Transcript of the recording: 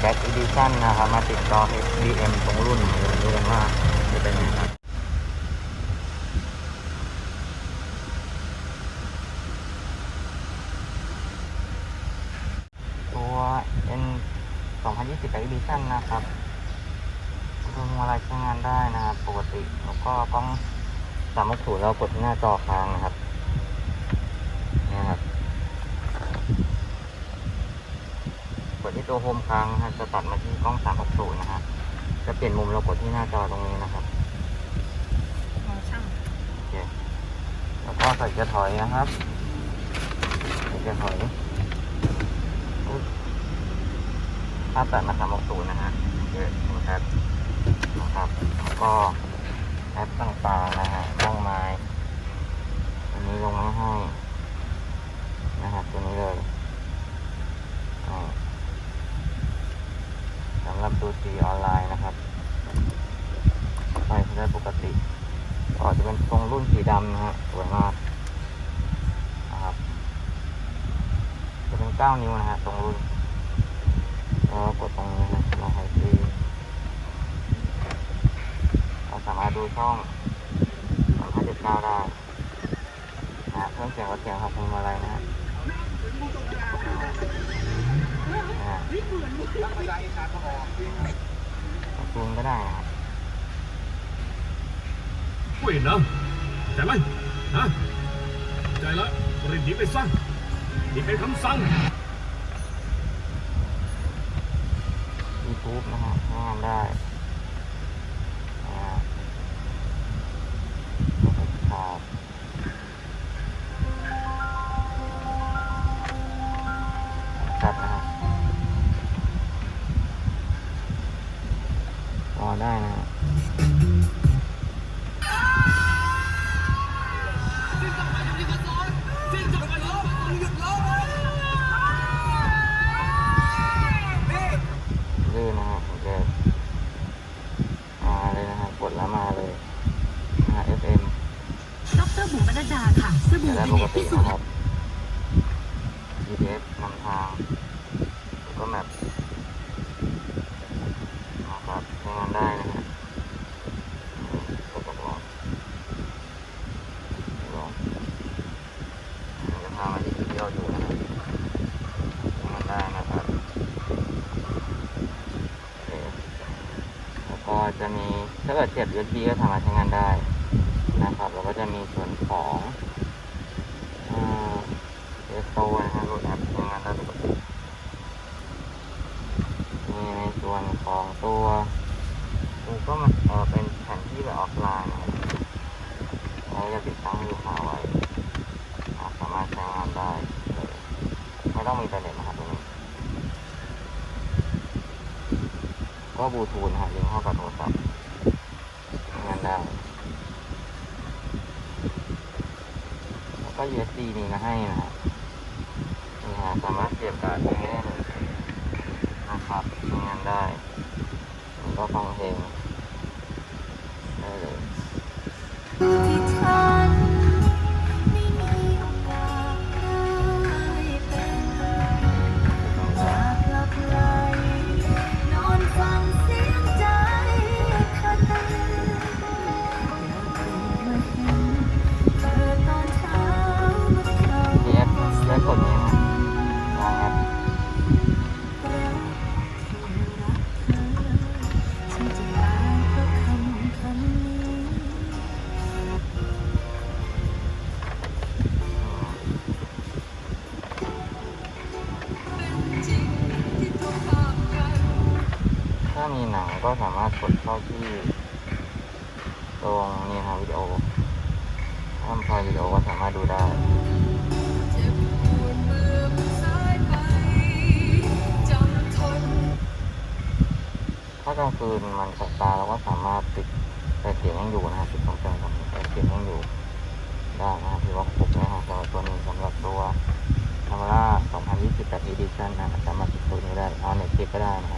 แบ็กอีดิชั่นนะครับมาติดจอ HDM ตรงรุ่นดูกันว่าจะเป็นยังไงครับตัว N 2020 Black Edition นะครับดูพวงมาลัยใช้งานได้นะครับปกติ แล้วก็กล้อง360เรากดที่หน้าจอค้างนะครับเนี่ยครับ กดที่ ตัวโฮมค้างนะฮะจะตัดมาที่กล้อง 360 นะฮะ จะเปลี่ยนมุมเรากดที่หน้าจอตรงนี้นะครับอ๋อช่างโอเคแล้วก็ใส่เกียร์ถอยนะครับใส่เกียร์ถอยภาพตัดมา 360 นะฮะโอเคขอบคุณครับนะครับแล้วก็แอปต่างๆนะฮะมากมายอันนี้ลงมาให้ นะครับตัวนี้เลยอ่า ดูซีออนไลน์นะครับไฟได้ปกติก็จะเป็นทรงรุ่นสีดำนะฮะสวยมากนะครับ จะเป็น 9 นิ้วนะฮะตรงรุ่นแล้วกดตรงนี้นะเราไฮซีเราสามารถดูช่อง359ได้นะฮะเพิ่มเสียงลดเสียงครับพวงมาลัยนะฮะ อ่าจูนก็ได้นะครับเว้ยนะใจไหมฮะใจละรีบหนีไปซะนี่เป็นคำสั่งยูทูบนะฮะใช้งานได้ ค่ะสบู่จะได้วิปเนกตติพิสูนะจครัน์บแล้วก็ GPS นำทางแล้วก็แมปนะครับใช้งานได้นะฮะกดตกลงลงจะพามาที่จุดที่เราอยู่นะครับใช้งานได้นะครับโอเคแล้วก็จะมีถ้าเกิดเสียบ USB ก็สามารถใช้งานได้ นะครับแล้วก็จะมีส่วนของอ่าเอสโตนะฮะรถแอปใช้งานได้ปกติมีในส่วนของตัวกูก็มันเออเป็นแผนที่แบบออฟไลน์นะเราจะติดตั้งลูกค้าไว้สามารถใช้งานได้ไม่ต้องมีอินเทอร์เน็ตนะครับตรงนี้ก็บลูทูธนะฮะลิงก์เข้ากับโทรศัพท์ใช้งานได้ แล้วก็ USB นี่ก็ให้นะฮะนี่ฮะสามารถเสียบการ์ดตรงนี้ได้นะครับทำงานได้แล้วก็ฟังเพลง มีหนังก็สามารถกดเข้าที่ตรงนี้ครับวิดีโอถ้ามันพายวิดีโอก็สามารถดูได้ถ้ากลางคืนมันสับตาเราก็สามารถติดแต่เสียงยังอยู่นะติดของเติมครับแต่เสียงยังอยู่ได้นะถือว่าครบนะครับสำหรับตัวนี้สำหรับตัวธรรมรา2020 Edition นะสามารถติดตัวนี้ได้เอาในคลิปก็ได้นะครั